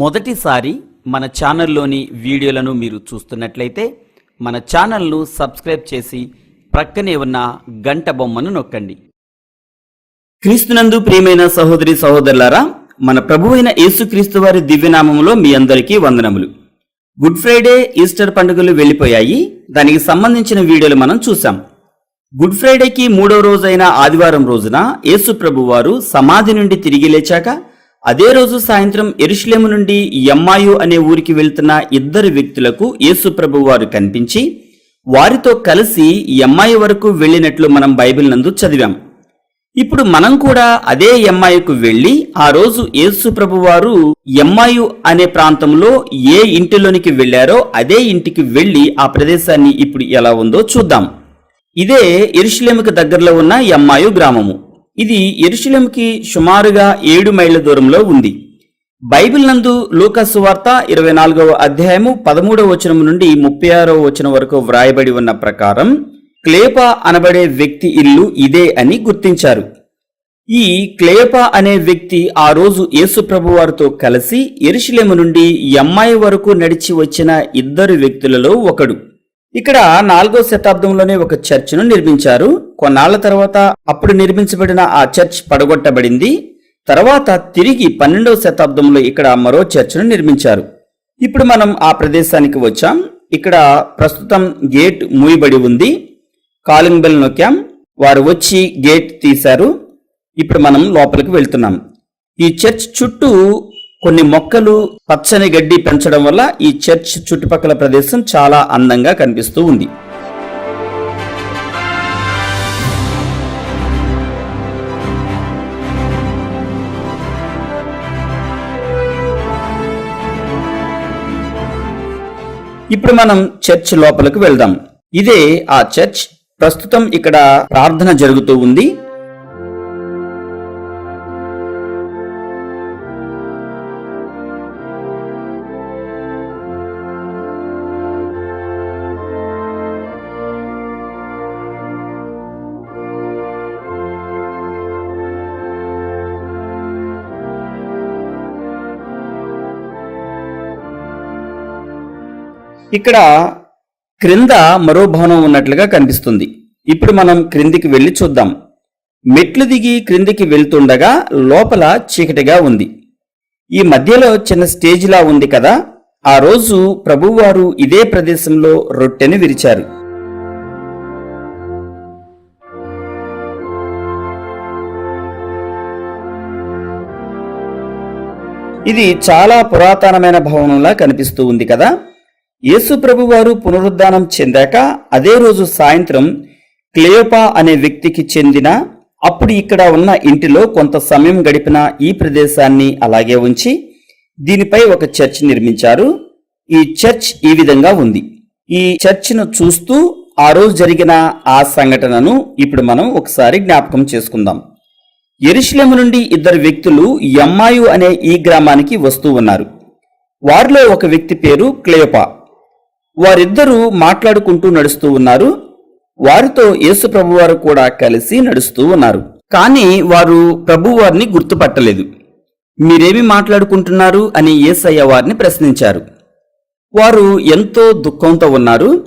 మొదటిసారి మన ఛానల్లోని వీడియోలను మీరు చూస్తున్నట్లయితే మన ఛానల్ను సబ్స్క్రైబ్ చేసి ప్రక్కనే ఉన్న గంట బొమ్మను నొక్కండి. క్రీస్తునందు ప్రియమైన సహోదరి సహోదరులారా మన ప్రభువైన యేసుక్రీస్తు వారి దివ్యనామములో మీ అందరికీ వందనములు. గుడ్ ఫ్రైడే ఈస్టర్ పండుగలు వెళ్ళిపోయాయి. దానికి సంబంధించిన వీడియోలు మనం చూసాం గుడ్ ఫ్రైడేకి మూడో రోజైన ఆదివారం రోజున యేసు ప్రభువారు సమాధి నుండి తిరిగి లేచాక అదే రోజు సాయంత్రం ఎరుషులేము నుండి ఎమ్మాయు అనే ఊరికి వెళ్తున్న ఇద్దరు వ్యక్తులకు యేసుప్రభు వారు కనిపించి వారితో కలిసి ఎమ్మాయి వరకు వెళ్ళినట్లు మనం బైబిల్ నందు చదివాం. ఇప్పుడు మనం కూడా అదే ఎమ్మాయికు వెళ్ళి ఆ రోజు యేసుప్రభు వారు ఎమ్మాయు అనే ప్రాంతంలో ఏ ఇంటిలోనికి వెళ్ళారో అదే ఇంటికి వెళ్ళి ఆ ప్రదేశాన్ని ఇప్పుడు ఎలా ఉందో చూద్దాం. ఇదే ఎరుషులేముకి దగ్గరలో ఉన్న ఎమ్మాయు గ్రామము. ఇది ఎరుషులేముకి సుమారుగా ఏడు మైళ్ళ దూరంలో ఉంది. బైబిల్ నందు లూకాసు వార్త ఇరవై నాలుగవ అధ్యాయము పదమూడవ వచనం నుండి ముప్పై ఆరవ వచనం వరకు వ్రాయబడి ఉన్న ప్రకారం క్లేప అనబడే వ్యక్తి ఇల్లు ఇదే అని గుర్తించారు. ఈ క్లేప అనే వ్యక్తి ఆ రోజు యేసుప్రభు ప్రభువారితో కలిసి ఎరుషులేము నుండి ఎమ్మాయి వరకు నడిచి వచ్చిన ఇద్దరు వ్యక్తులలో ఒకడు. ఇక్కడ నాలుగో శతాబ్దంలోనే ఒక చర్చ్ను నిర్మించారు. కొన్నాళ్ళ తర్వాత అప్పుడు నిర్మించబడిన ఆ చర్చ్ పడగొట్టబడింది. తర్వాత తిరిగి పన్నెండవ శతాబ్దంలో ఇక్కడ మరో చర్చ్ను నిర్మించారు. ఇప్పుడు మనం ఆ ప్రదేశానికి వచ్చాం. ఇక్కడ ప్రస్తుతం గేట్ మూయబడి ఉంది. కాలింగ్ బెల్ నొక్కాం. వారు వచ్చి గేట్ తీశారు. ఇప్పుడు మనం లోపలికి వెళ్తున్నాం. ఈ చర్చ్ చుట్టూ కొన్ని మొక్కలు పచ్చని గడ్డి పెంచడం వల్ల ఈ చర్చ్ చుట్టుపక్కల ప్రదేశం చాలా అందంగా కనిపిస్తూ ఉంది. ఇప్పుడు మనం చర్చ్ లోపలికి వెళ్దాం. ఇదే ఆ చర్చ్. ప్రస్తుతం ఇక్కడ ప్రార్థన జరుగుతూ ఉంది. ఇక్కడ క్రింద మరో భవనం ఉన్నట్లుగా కనిపిస్తుంది. ఇప్పుడు మనం క్రిందికి వెళ్ళి చూద్దాం. మెట్లు దిగి క్రిందికి వెళ్తుండగా లోపల చీకటిగా ఉంది. ఈ మధ్యలో చిన్న స్టేజిలా ఉంది కదా. ఆ రోజు ప్రభువారు ఇదే ప్రదేశంలో రొట్టెని విరిచారు. ఇది చాలా పురాతనమైన భవనంలా కనిపిస్తూ ఉంది కదా. యేసు ప్రభువారు పునరుద్ధానం చెందాక అదే రోజు సాయంత్రం క్లియోపా అనే వ్యక్తికి చెందిన అప్పుడు ఇక్కడ ఉన్న ఇంటిలో కొంత సమయం గడిపిన ఈ ప్రదేశాన్ని అలాగే ఉంచి దీనిపై ఒక చర్చ్ నిర్మించారు. ఈ చర్చ్ ఈ విధంగా ఉంది. ఈ చర్చ్ను చూస్తూ ఆ రోజు జరిగిన ఆ సంఘటనను ఇప్పుడు మనం ఒకసారి జ్ఞాపకం చేసుకుందాం. ఎరుషులేము నుండి ఇద్దరు వ్యక్తులు ఎమ్మాయు అనే ఈ గ్రామానికి వస్తూ ఉన్నారు. వారిలో ఒక వ్యక్తి పేరు క్లేయోపా. వారిద్దరూ మాట్లాడుకుంటూ నడుస్తూ ఉన్నారు. వారితో యేసు ప్రభువారు కూడా కలిసి నడుస్తూ ఉన్నారు. కానీ వారు ప్రభువారిని గుర్తుపట్టలేదు. మీరేమి మాట్లాడుకుంటున్నారు? అని యేసయ్య వారిని ప్రశ్నించారు. వారు ఎంతో దుఃఖంతో ఉన్నారు.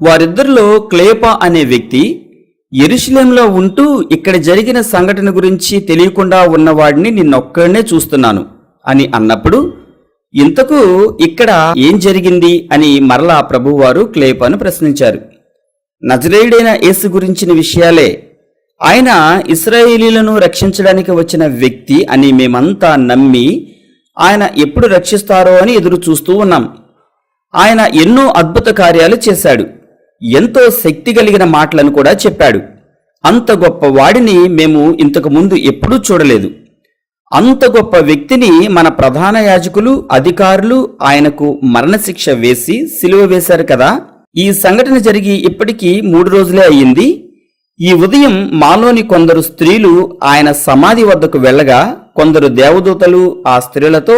వారిద్దరిలో క్లేప అనే వ్యక్తి ఎరుషులేంలో ఉంటూ ఇక్కడ జరిగిన సంఘటన గురించి తెలియకుండా ఉన్నవాడిని నిన్నొక్కడనే చూస్తున్నాను అని అన్నప్పుడు ఇంతకు ఇక్కడ ఏం జరిగింది అని మరలా ప్రభువారు క్లేపాను ప్రశ్నించారు. నజరేయుడైన యేసు గురించిన విషయాలే. ఆయన ఇస్రాయేలీలను రక్షించడానికి వచ్చిన వ్యక్తి అని మేమంతా నమ్మి ఆయన ఎప్పుడు రక్షిస్తారో అని ఎదురు చూస్తూ ఉన్నాం. ఆయన ఎన్నో అద్భుత కార్యాలు చేశాడు. ఎంతో శక్తి కలిగిన మాటలను కూడా చెప్పాడు. అంత గొప్ప వాడిని మేము ఇంతకు ముందు ఎప్పుడూ చూడలేదు. అంత గొప్ప వ్యక్తిని మన ప్రధాన యాజకులు అధికారులు ఆయనకు మరణశిక్ష వేసి సిలువ వేశారు కదా. ఈ సంఘటన జరిగి ఇప్పటికీ మూడు రోజులే అయ్యింది. ఈ ఉదయం మాలోని కొందరు స్త్రీలు ఆయన సమాధి వద్దకు వెళ్ళగా కొందరు దేవదూతలు ఆ స్త్రీలతో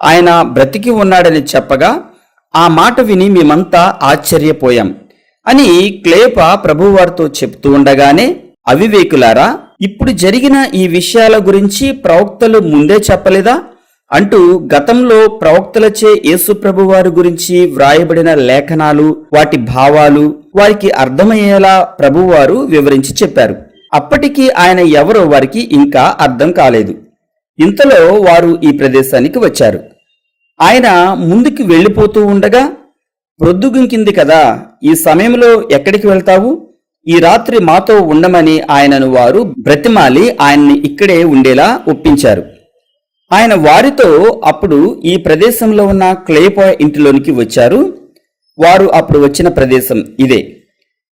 ఆయన బ్రతికి ఉన్నాడని చెప్పగా ఆ మాట విని మేమంతా ఆశ్చర్యపోయాం అని క్లేప ప్రభువారితో చెప్తూ ఉండగానే అవివేకులారా ఇప్పుడు జరిగిన ఈ విషయాల గురించి ప్రవక్తలు ముందే చెప్పలేదా? అంటూ గతంలో ప్రవక్తలచే యేసుప్రభు వారి గురించి వ్రాయబడిన లేఖనాలు వాటి భావాలు వారికి అర్థమయ్యేలా ప్రభువారు వివరించి చెప్పారు. అప్పటికి ఆయన ఎవరో వారికి ఇంకా అర్థం కాలేదు. ఇంతలో వారు ఈ ప్రదేశానికి వచ్చారు. ఆయన ముందుకు వెళ్ళిపోతూ ఉండగా ప్రొద్దుగుంకింది కదా ఈ సమయంలో ఎక్కడికి వెళ్తావు? ఈ రాత్రి మాతో ఉండమని ఆయనను వారు బ్రతిమాలి ఆయన్ని ఇక్కడే ఉండేలా ఒప్పించారు. ఆయన వారితో అప్పుడు ఈ ప్రదేశంలో ఉన్న క్లేపా ఇంటిలోనికి వచ్చారు. వారు అప్పుడు వచ్చిన ప్రదేశం ఇదే.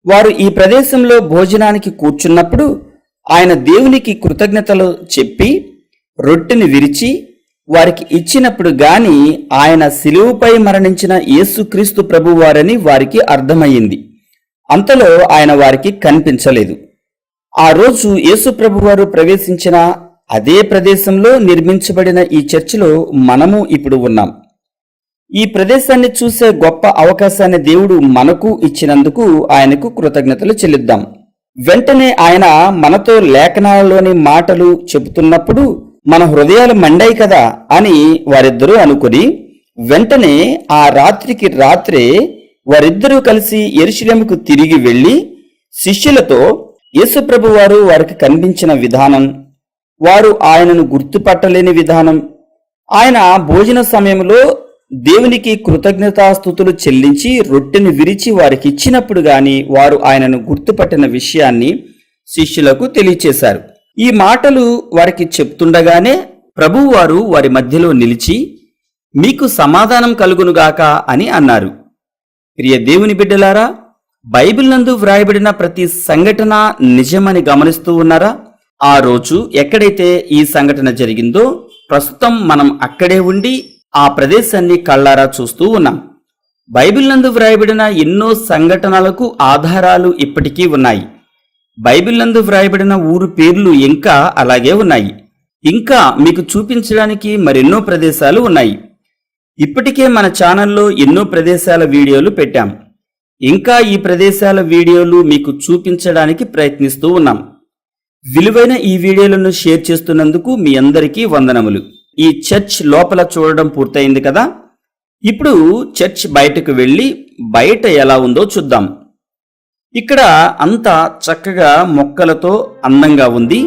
వారు ఈ ప్రదేశంలో భోజనానికి కూర్చున్నప్పుడు ఆయన దేవునికి కృతజ్ఞతలు చెప్పి రొట్టెని విరిచి వారికి ఇచ్చినప్పుడు గాని ఆయన శిలువుపై మరణించిన యేసుక్రీస్తు ప్రభువారని వారికి అర్థమయ్యింది. అంతలో ఆయన వారికి కనిపించలేదు. ఆ రోజు యేసుప్రభువారు ప్రవేశించిన అదే ప్రదేశంలో నిర్మించబడిన ఈ చర్చిలో మనము ఇప్పుడు ఉన్నాం. ఈ ప్రదేశాన్ని చూసే గొప్ప అవకాశాన్ని దేవుడు మనకు ఇచ్చినందుకు ఆయనకు కృతజ్ఞతలు చెల్లిద్దాం. వెంటనే ఆయన మనతో లేఖనాలలోని మాటలు చెబుతున్నప్పుడు మన హృదయాలు మండాయి కదా అని వారిద్దరూ అనుకుని వెంటనే ఆ రాత్రికి రాత్రే వారిద్దరూ కలిసి ఎరుశలేముకు తిరిగి వెళ్ళి శిష్యులతో యేసుప్రభు వారు వారికి కనిపించిన విధానం వారు ఆయనను గుర్తుపట్టలేని విధానం ఆయన భోజన సమయంలో దేవునికి కృతజ్ఞతాస్థుతులు చెల్లించి రొట్టెను విరిచి వారికి ఇచ్చినప్పుడు గాని వారు ఆయనను గుర్తుపట్టిన విషయాన్ని శిష్యులకు తెలియచేశారు. ఈ మాటలు వారికి చెప్తుండగానే ప్రభువారు వారి మధ్యలో నిలిచి మీకు సమాధానం కలుగునుగాక అని అన్నారు. ప్రియ దేవుని బిడ్డలారా బైబిల్ నందు వ్రాయబడిన ప్రతి సంఘటన నిజమని గమనిస్తూ ఉన్నారా? ఆ రోజు ఎక్కడైతే ఈ సంఘటన జరిగిందో ప్రస్తుతం మనం అక్కడే ఉండి ఆ ప్రదేశాన్ని కళ్ళారా చూస్తూ ఉన్నాం. బైబిల్ నందు వ్రాయబడిన ఎన్నో సంఘటనలకు ఆధారాలు ఇప్పటికీ ఉన్నాయి. బైబిల్ నందు వ్రాయబడిన ఊరు పేర్లు ఇంకా అలాగే ఉన్నాయి. ఇంకా మీకు చూపించడానికి మరెన్నో ప్రదేశాలు ఉన్నాయి. ఇప్పటికే మన ఛానల్లో ఎన్నో ప్రదేశాల వీడియోలు పెట్టాం. ఇంకా ఈ ప్రదేశాల వీడియోలు మీకు చూపించడానికి ప్రయత్నిస్తూ ఉన్నాం. విలువైన ఈ వీడియోలను షేర్ చేస్తున్నందుకు మీ అందరికీ వందనములు. ఈ చర్చ్ లోపల చూడడం పూర్తయింది కదా? ఇప్పుడు చర్చ్ బయటకు వెళ్ళి బయట ఎలా ఉందో చూద్దాం. ఇక్కడ అంతా చక్కగా మొక్కలతో అందంగా ఉంది.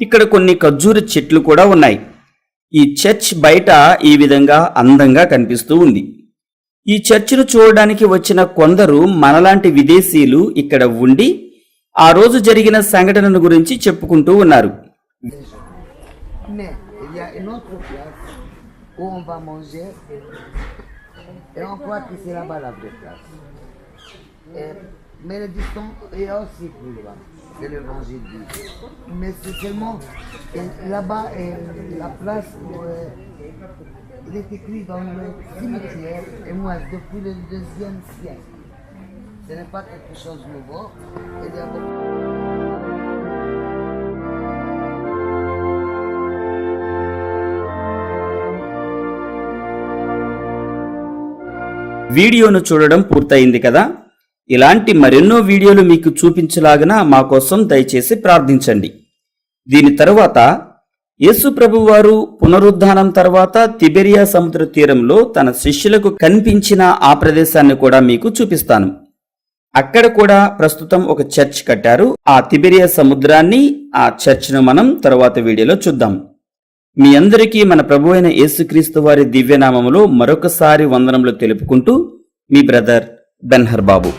ఇక్కడ కొన్ని ఖజ్జూర చెట్లు కూడా ఉన్నాయి. ఈ చర్చ్ బయట ఈ విధంగా అందంగా కనిపిస్తూ ఉంది. ఈ చర్చ్ను చూడడానికి వచ్చిన కొందరు మనలాంటి విదేశీయులు ఇక్కడ ఉండి ఆ రోజు జరిగిన సంఘటనను గురించి చెప్పుకుంటూ ఉన్నారు. C'est l'évangile dit. Mais c'est seulement là-bas la place où il est écrit dans le cimetière et moi depuis le deuxième siècle. Ce n'est pas quelque chose de nouveau. Il y a beaucoup- వీడియోను చూడడం పూర్తయింది కదా ఇలాంటి మరెన్నో వీడియోలు మీకు చూపించలాగన మా కోసం దయచేసి ప్రార్థించండి. దీని తరువాత యేసు ప్రభువారు పునరుద్ధానం తర్వాత తిబెరియా సముద్ర తీరంలో తన శిష్యులకు కనిపించిన ఆ ప్రదేశాన్ని కూడా మీకు చూపిస్తాను. అక్కడ కూడా ప్రస్తుతం ఒక చర్చ్ కట్టారు. ఆ తిబెరియా సముద్రాన్ని ఆ చర్చ్ను మనం తర్వాత వీడియోలో చూద్దాం. మీ అందరికీ మన ప్రభు అయిన యేసుక్రీస్తు వారి దివ్యనామములో మరొకసారి వందనంలో తెలుపుకుంటూ మీ బ్రదర్ బెన్హర్ బాబు